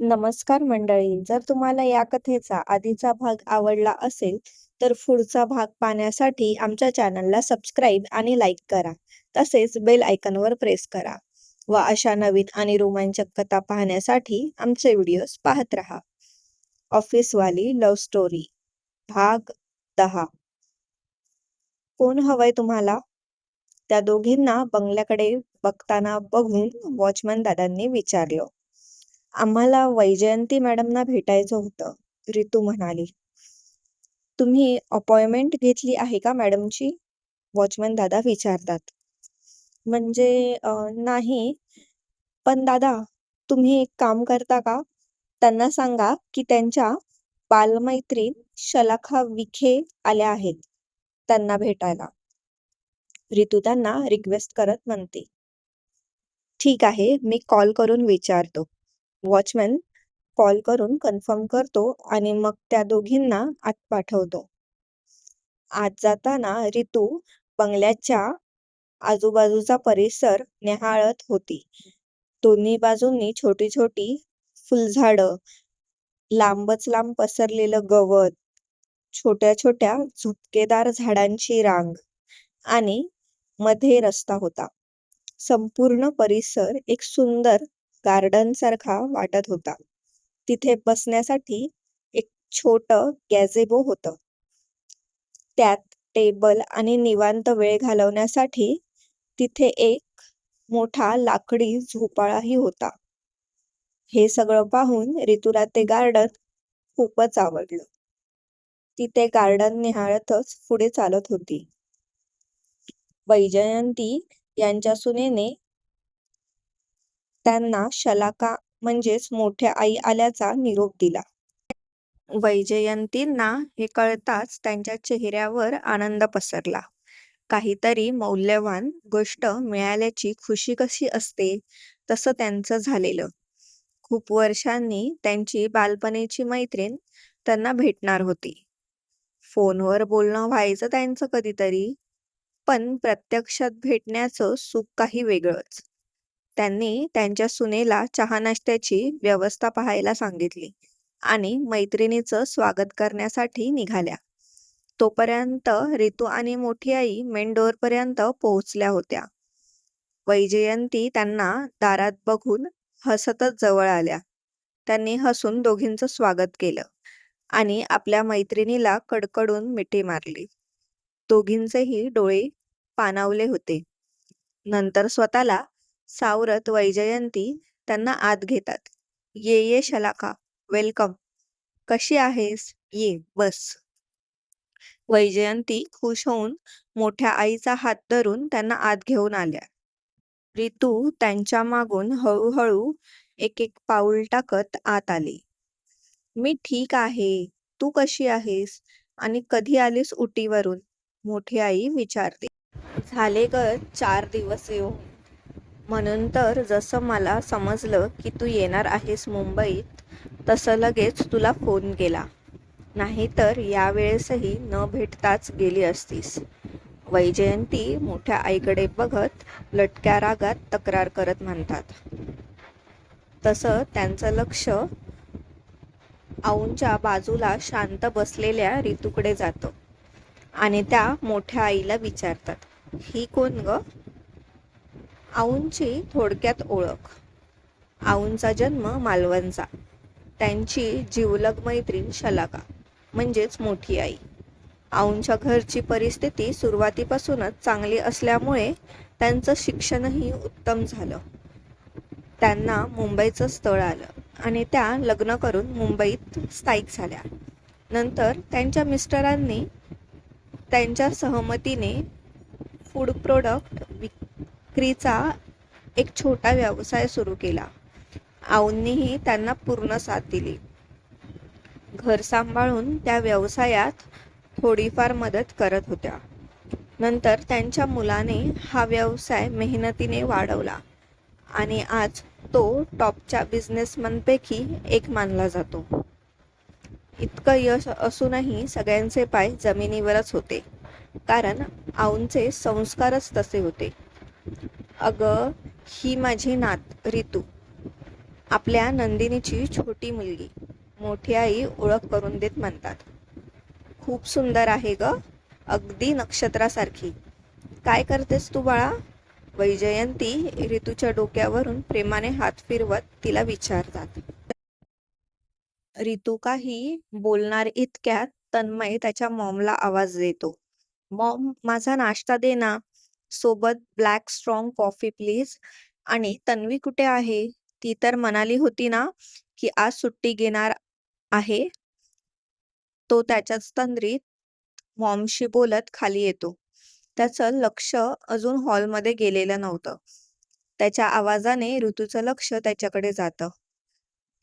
नमस्कार मंडळी जर तुम्हाला या कथेचा आधीचा भाग आवडला असेल तर पुढचा भाग पाहण्यासाठी आमच्या चॅनलला सबस्क्राईब आणि लाईक करा. तसेच बेल आयकनवर प्रेस करा व अशा नवीन आणि रोमांचक कथा पाहण्यासाठी आमचे व्हिडिओज पाहत रहा. ऑफिसवाली लव्ह स्टोरी भाग दहा. कोण हवंय तुम्हाला? त्या दोघींना बंगल्याकडे बघताना बघून वॉचमन दादांनी विचारलं. आम्हाला वैजयंती मॅडमना भेटायचं होतं रितू म्हणाली. तुम्ही अपॉइंटमेंट घेतली आहे का मॅडमची? वॉचमन दादा विचारतात. म्हणजे नाही. पण दादा तुम्ही एक काम करता का? त्यांना सांगा की त्यांच्या बालमैत्रीण शलाखा विखे आल्या आहेत त्यांना भेटायला. रितू त्यांना रिक्वेस्ट करत म्हणते. ठीक आहे मी कॉल करून विचारतो. वॉचमॅन कॉल करून कन्फर्म करतो आणि मग त्या दोघींना आत पाठवतो. आत जाताना रितू बंगल्याच्या आजूबाजूचा परिसर निहाळत होती. दोन्ही बाजूंनी छोटी छोटी फुलझाडं लांबच लांब पसरलेलं गवत छोट्या छोट्या झुपकेदार झाडांची रांग आणि मध्ये रस्ता होता. संपूर्ण परिसर एक सुंदर गार्डन सारखा वाटत होता. तिथे बसण्यासाठी एक छोट गॅझेबो होत. त्यात टेबल आणि निवांत वेळ घालवण्यासाठी तिथे एक मोठा लाकडी झोपाळाही होता. हे सगळं पाहून ऋतूला ते गार्डन खूपच आवडलं. ती ते गार्डन निहाळतच पुढे चालत होती. वैजयंती यांच्या सुनेने त्यांना शलाका म्हणजेच मोठ्या आई आल्याचा निरोप दिला. वैजयंतींना हे कळताच त्यांच्या चेहऱ्यावर आनंद पसरला. काहीतरी मौल्यवान गोष्ट मिळाल्याची खुशी कशी असते तसं त्यांचं झालेलं. खूप वर्षांनी त्यांची बालपणीची मैत्रीण त्यांना भेटणार होती. फोनवर बोलणं व्हायचं त्यांचं कधीतरी पण प्रत्यक्षात भेटण्याचं सुख काही वेगळंच. त्यांनी त्यांच्या सुनेला चहा नाश्त्याची व्यवस्था पाहायला सांगितली आणि मैत्रिणीचं स्वागत करण्यासाठी निघाल्या. तोपर्यंत रितू आणि मोठी आई मेन डोअरपर्यंत पोहोचल्या होत्या. वैजयंती त्यांना दारात बघून हसतच जवळ आल्या. त्यांनी हसून दोघींचं स्वागत केलं आणि आपल्या मैत्रिणीला कडकडून मिठी मारली. दोघींचेही डोळे पाणावले होते. नंतर स्वतःला सावरत वैजयंती त्यांना आत घेतात. ये ये शलाका वेलकम कशी आहेस? ये बस. वैजयंती खुश होऊन मोठ्या आईचा हात धरून त्यांना आत घेऊन आल्या. रितू त्यांच्या मागून हळूहळू एक एक पाऊल टाकत आत आली. मी ठीक आहे. तू कशी आहेस? आणि कधी आलीस उटीवरून? मोठी आई विचारते. झाले ग चार दिवस येऊ म्हणून तर जसं मला समजलं की तू येणार आहेस मुंबईत तसं लगेच तुला फोन केला. नाहीतर यावेळेसही न भेटताच गेली असतीस. वैजयंती मोठ्या आईकडे बघत लटक्या रागात तक्रार करत म्हणतात. तसं त्यांचं लक्ष आऊंच्या बाजूला शांत बसलेल्या ऋतूकडे जातं आणि त्या मोठ्या आईला विचारतात ही कोण ग? आऊंची थोडक्यात ओळख. आऊंचा जन्म मालवणचा. त्यांची जिवलग मैत्रीण शलाका म्हणजेच मोठी आई. आऊंच्या घरची परिस्थिती सुरुवातीपासूनच चांगली असल्यामुळे त्यांचं शिक्षणही उत्तम झालं. त्यांना मुंबईचं स्थळ आलं आणि त्या लग्न करून मुंबईत स्थायिक झाल्या. नंतर त्यांच्या मिस्टरांनी त्यांच्या सहमतीने फूड प्रोडक्ट विक विक्रीचा एक छोटा व्यवसाय सुरू केला. आऊंनीही त्यांना पूर्ण साथ दिली. घर सांभाळून त्या व्यवसायात थोडीफार मदत करत होत्या. नंतर त्यांच्या मुलाने हा व्यवसाय मेहनतीने वाढवला आणि आज तो टॉपच्या बिझनेसमनपैकी एक मानला जातो. इतकं यश असूनही सगळ्यांचे पाय जमिनीवरच होते. कारण आऊंचे संस्कारच तसे होते. अगं ही माझी नात रितू. आपल्या नंदिनीची छोटी मुलगी. मोठी आई ओळख करून देत म्हणतात. खूप सुंदर आहे ग अगदी नक्षत्रासारखी. काय करतेस तू बाळा? वैजयंती ऋतूच्या डोक्यावरून प्रेमाने हात फिरवत तिला विचारतात. ऋतू काही बोलणार इतक्यात तन्मय त्याच्या मॉमला आवाज देतो. मॉम माझा नाश्ता दे ना. सोबत ब्लॅक स्ट्रॉंग कॉफी प्लीज. आणि तन्वी कुठे आहे? ती तर म्हणाली होती ना की आज सुट्टी घेणार आहे. तो त्याच्याच तंद्रीत मॉमशी बोलत खाली येतो. त्याचं लक्ष अजून हॉलमध्ये गेलेलं नव्हतं. त्याच्या आवाजाने ऋतूचं लक्ष त्याच्याकडे जातं.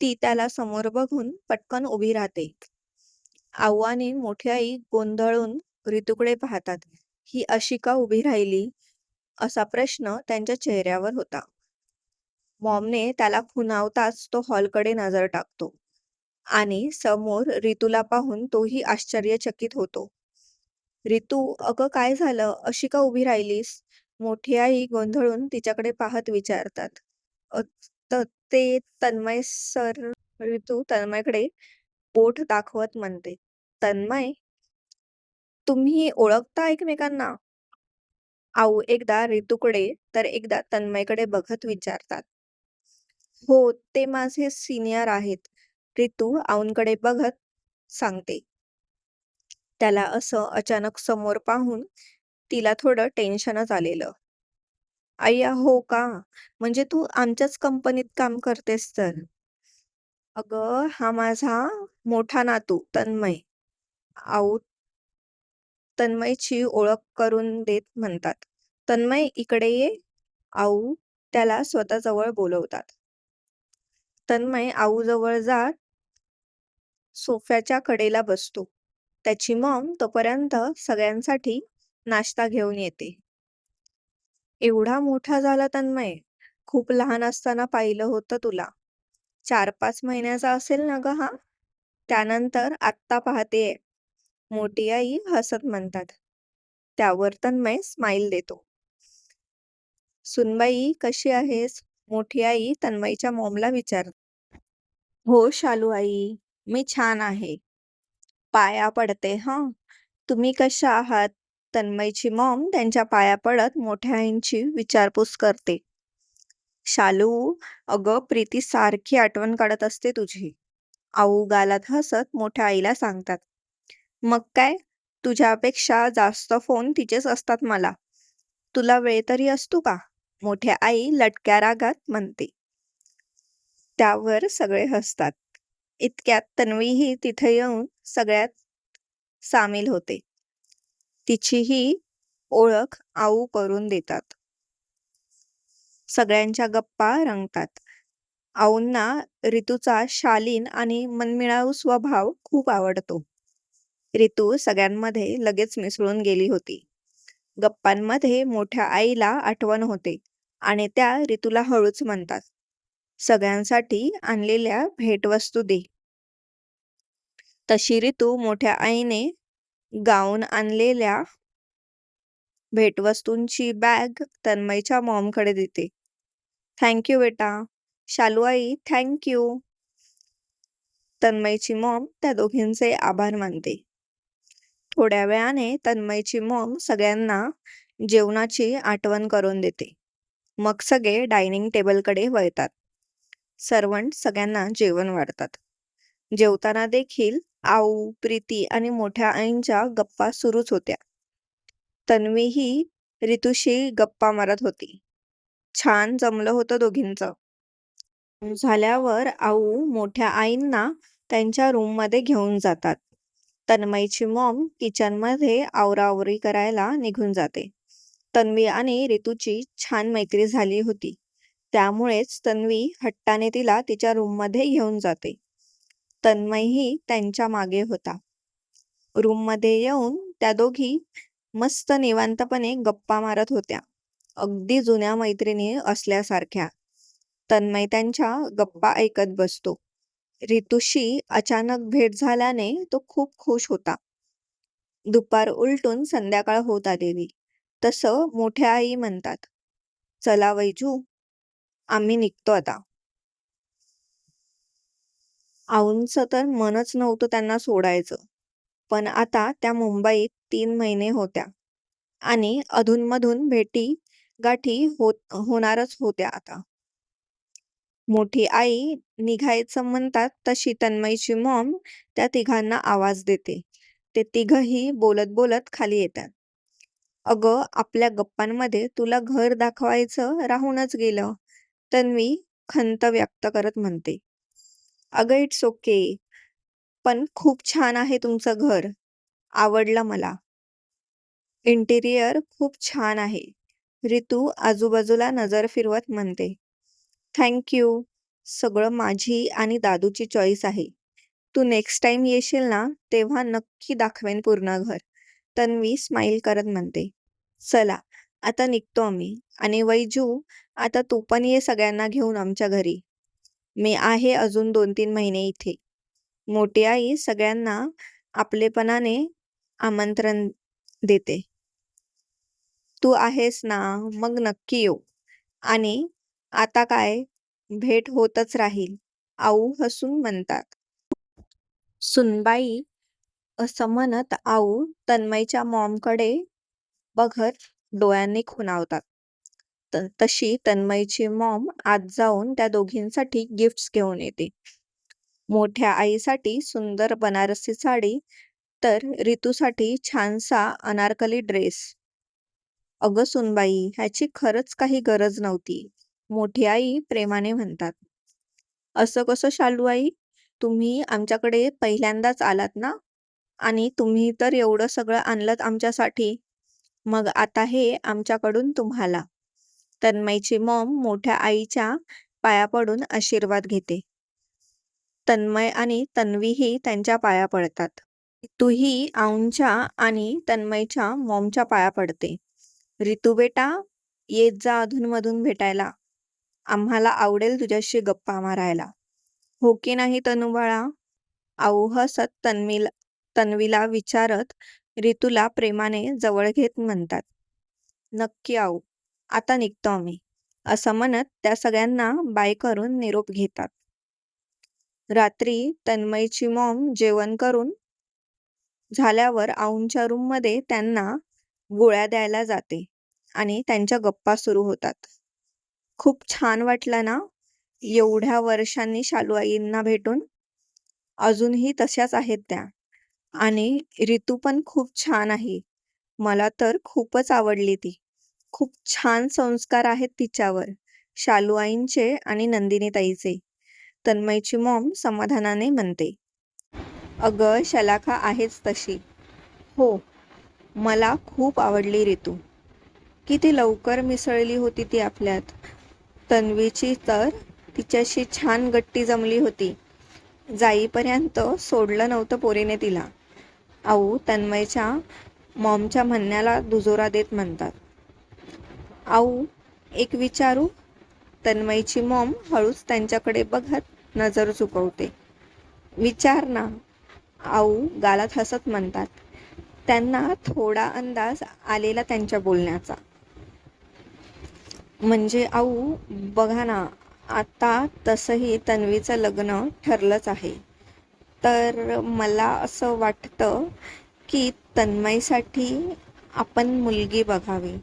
ती त्याला समोर बघून पटकन उभी राहते. आऊ मोठी आई गोंधळून ऋतूकडे पाहतात. ही अशी का उभी राहिली? असा प्रश्न त्यांच्या चेहऱ्यावर होता. मॉमने त्याला खुणावताच तो हॉलकडे नजर टाकतो. आणि समोर ऋतूला पाहून तोही आश्चर्यचकित होतो. ऋतू अगं काय झालं? अशी का उभी राहिलीस? मोठी आई गोंधळून तिच्याकडे पाहत विचारतात. ते तन्मय सर. ऋतू तन्मयकडे बोट दाखवत म्हणते. तन्मय तुम्ही ओळखता एकमेकांना? आऊ एकदा रितूकडे तर एकदा तन्मयकडे बघत विचारतात. हो ते माझे सिनियर आहेत. रितू आऊंकडे बघत सांगते. त्याला असं अचानक समोर पाहून तिला थोडं टेन्शनच आलेलं. अय्या हो का? म्हणजे तू आमच्याच कंपनीत काम करतेस तर? अगं हा माझा मोठा नातू तन्मय. आऊ तन्मयची ओळख करून देत म्हणतात. तन्मय इकडे ये आऊ त्याला स्वतःजवळ बोलवतात. तन्मय आऊजवळ जात सोफ्याच्या कडेला बसतो. त्याची मॉम तोपर्यंत सगळ्यांसाठी नाश्ता घेऊन येते. एवढा मोठा झाला तन्मय खूप लहान असताना पाहिलं होतं तुला. चार पाच महिन्याचा असेल ना ग हा? त्यानंतर आत्ता पाहतेय. मोठी आई हसत म्हणतात. त्यावर तन्मय स्माईल देतो. सुनबाई कशी आहेस? मोठी आई तन्मयच्या मॉमला विचार हो शालू आई मी छान आहे. पाया पडते हा. तुम्ही कशा आहात? तन्मयची मॉम त्यांच्या पाया पडत मोठ्या आईंची विचारपूस करते. शालू अगं प्रीती सारखी आठवण काढत असते तुझी. आऊ गालात हसत मोठ्या आईला सांगतात. मग काय? तुझ्यापेक्षा जास्त फोन तिचेच असतात मला. तुला वेळ तरी असतो का? मोठ्या आई लटक्या रागात म्हणते. त्यावर सगळे हसतात. इतक्यात तन्वीही तिथे येऊन सगळ्यात सामील होते. तिचीही ओळख आऊ करून देतात. सगळ्यांच्या गप्पा रंगतात. आऊंना ऋतूचा शालीन आणि मनमिळाऊ स्वभाव खूप आवडतो. ऋतू सगळ्यांमध्ये लगेच मिसळून गेली होती. गप्पांमध्ये मोठ्या आईला आठवण होते आणि त्या ऋतूला हळूच म्हणतात सगळ्यांसाठी आणलेल्या भेटवस्तू दे. तशी ऋतू मोठ्या आईने गाऊन आणलेल्या भेटवस्तूंची बॅग तन्मयच्या मॉमकडे देते. थँक्यू बेटा. शालू आई थँक्यू तन्मयची मॉम त्या दोघींचे आभार मानते. थोड्या वेळाने तन्मयची मॉम सगळ्यांना जेवणाची आठवण करून देते. मग सगळे डायनिंग टेबलकडे वळतात. सर्वंट सगळ्यांना जेवण वाढतात. जेवताना देखील आऊ प्रीती आणि मोठ्या आईंच्या गप्पा सुरूच होत्या. तन्वी ही ऋतूशी गप्पा मारत होती. छान जमलं होतं दोघींचं. झाल्यावर आऊ मोठ्या आईंना त्यांच्या रूममध्ये घेऊन जातात. तन्मयची मॉम किचनमध्ये आवराआवरी करायला निघून जाते. तन्वी आणि ऋतूची छान मैत्री झाली होती. त्यामुळेच तन्वी हट्टाने तिला तिच्या रूममध्ये घेऊन जाते. तन्मयही त्यांच्या मागे होता. रूममध्ये येऊन त्या दोघी मस्त निवांतपणे गप्पा मारत होत्या. अगदी जुन्या मैत्रिणी असल्यासारख्या. तन्मय त्यांच्या गप्पा ऐकत बसतो. ऋतूशी अचानक भेट झाल्याने तो खूप खुश होता. दुपार उलटून संध्याकाळ होत आलेली. तसं मोठ्या आई म्हणतात चला वैजू आम्ही निघतो आता. आऊंचं तर मनच नव्हतं त्यांना सोडायचं पण आता त्या मुंबईत तीन महिने होत्या आणि अधूनमधून भेटी गाठी होत होणारच होत्या आता. मोठी आई निघायचं म्हणतात तशी तन्मयची मॉम त्या तिघांना आवाज देते. ते तिघही बोलत बोलत खाली येतात. अगं आपल्या गप्पांमध्ये तुला घर दाखवायचं राहूनच गेलं तन्वी खंत व्यक्त करत म्हणते. अगं इट्स ओके पण खूप छान आहे तुमचं घर. आवडलं मला. इंटिरियर खूप छान आहे. रितू आजूबाजूला नजर फिरवत म्हणते. थँक्यू सगळं माझी आणि दादूची चॉईस आहे. तू नेक्स्ट टाइम येशील ना तेव्हा नक्की दाखवेन पूर्ण घर. तन्वी स्माईल करत म्हणते. चला आता निघतो आम्ही. आणि वैजू आता तू पण ये सगळ्यांना घेऊन आमच्या घरी. मी आहे अजून दोन तीन महिने इथे. मोठी आई सगळ्यांना आपलेपणाने आमंत्रण देते. तू आहेस ना मग नक्की येऊ. आणि आता काय? भेट होतच राहील आऊ हसून म्हणतात. सुनबाई असं म्हणत आऊ तन्मयच्या मॉमकडे बघत डोळ्यांनी खुणावतात. त- तशी तन्मयची मॉम आत जाऊन त्या दोघींसाठी गिफ्ट्स घेऊन येते. मोठ्या आईसाठी सुंदर बनारसी साडी तर रितूसाठी छानसा अनारकली ड्रेस अगं सुनबाई ह्याची खरंच काही गरज नव्हती. मोठी आई प्रेमाने म्हणतात. असं कसं शालू आई? तुम्ही आमच्याकडे पहिल्यांदाच आलात ना? आणि तुम्ही तर एवढं सगळं आणलं आमच्यासाठी. मग आता हे आमच्याकडून तुम्हाला. तन्मयची मॉम मोठ्या आईच्या पाया पडून आशीर्वाद घेते. तन्मय आणि तन्वीही त्यांच्या पाया पडतात. तूही आऊंच्या आणि तन्मयच्या मॉमच्या पाया पडते. रितू बेटा येत जा अधूनमधून भेटायला. आम्हाला आवडेल तुझ्याशी गप्पा मारायला. हो की नाही तनुबाळा? बाळा आऊ हसत तन्वीला तन्वीला विचारत रितूला प्रेमाने जवळ घेत म्हणतात. नक्की आऊ आता निघतो आम्ही. असं म्हणत त्या सगळ्यांना बाय करून निरोप घेतात. रात्री तन्मयची मॉम जेवण करून झाल्यावर आऊंच्या रूममध्ये त्यांना गोळ्या द्यायला जाते आणि त्यांच्या गप्पा सुरू होतात. खूप छान वाटलं ना एवढ्या वर्षांनी शालूआईंना भेटून. अजूनही तशाच आहेत त्या. आणि रितू पण खूप छान आहे. मला तर खूपच आवडली ती. खूप छान संस्कार आहेत तिच्यावर शालूआईंचे आणि नंदिनी ताईचे तन्मयची मॉम समाधानाने म्हणते. अगं शलाखा आहेच तशी. हो मला खूप आवडली रितू. किती लवकर मिसळली होती ती आपल्यात. तन्वीची तर तिच्याशी छान गट्टी जमली होती. जाईपर्यंत सोडलं नव्हतं पोरीने तिला. आऊ तन्मयच्या मॉमच्या म्हणण्याला दुजोरा देत म्हणतात. आऊ एक विचारू तन्मयची मॉम हळूच त्यांच्याकडे बघत नजर चुकवते विचार ना. आऊ गालात हसत म्हणतात. त्यांना थोडा अंदाज आलेला त्यांच्या बोलण्याचा. म्हणजे आऊ बघा ना आता तसंही तन्वीचं लग्न ठरलंच आहे. तर मला असं वाटतं की तन्मयसाठी आपण मुलगी बघावी.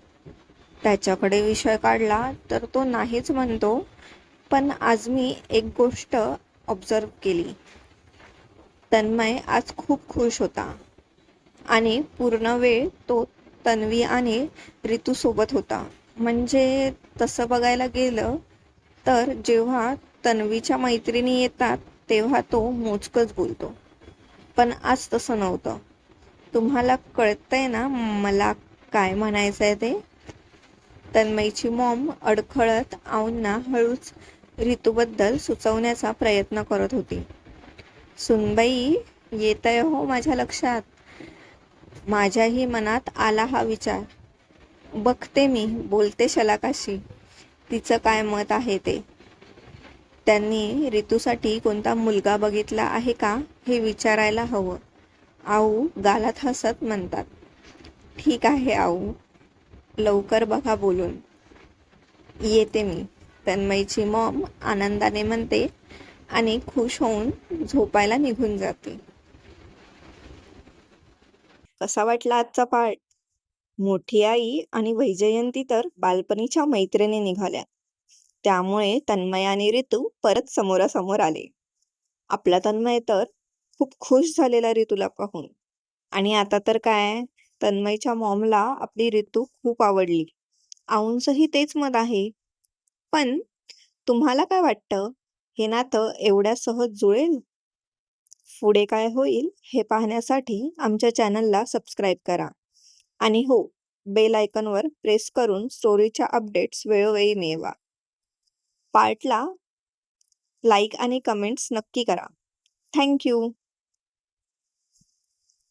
त्याच्याकडे विषय काढला तर तो नाहीच म्हणतो पण आज मी एक गोष्ट ऑब्झर्व केली. तन्मय आज खूप खुश होता आणि पूर्ण वेळ तो तन्वी आणि रितू सोबत होता. म्हणजे तसं बघायला गेलं तर जेव्हा तन्वीच्या मैत्रिणी येतात तेव्हा तो मोजकच बोलतो. पण आज तसं नव्हतं. तुम्हाला कळतंय ना मला काय म्हणायचं आहे ते? तन्मयची मॉम अडखळत आऊंना हळूच ऋतूबद्दल सुचवण्याचा प्रयत्न करत होती. सुनबाई येत आहे हो माझ्या लक्षात. माझ्याही मनात आला हा विचार. बघते मी बोलते शलाकाशी. तिचं काय मत आहे ते? त्यांनी ऋतूसाठी कोणता मुलगा बघितला आहे का हे विचारायला हवं. आऊ गालात हसत म्हणतात. ठीक आहे आऊ लवकर बघा बोलून. येते मी तन्मयची मॉम आनंदाने म्हणते आणि खुश होऊन झोपायला निघून जाते. कसा वाटला आजचा पार्ट मोठी आई आणि वैजयंती तर बालपणीच्या मैत्रिणी निघाल्या. त्यामुळे तन्मय आणि ऋतू परत समोरासमोर आले. आपला तन्मय तर खूप खुश झालेला ऋतूला पाहून. आणि आता तर काय? तन्मयच्या मॉमला आपली ऋतू खूप आवडली. आऊंचंही तेच मत आहे. पण तुम्हाला काय वाटतं? हे नातं एवढ्या सहज जुळेल? पुढे काय होईल हे पाहण्यासाठी आमच्या चॅनलला सबस्क्राईब करा. आणि हो बेल आयकॉनवर प्रेस करून स्टोरीच्या अपडेट्स वेळोवेळी मिळवा. पार्टला लाईक आणि कमेंट्स नक्की करा. थँक्यू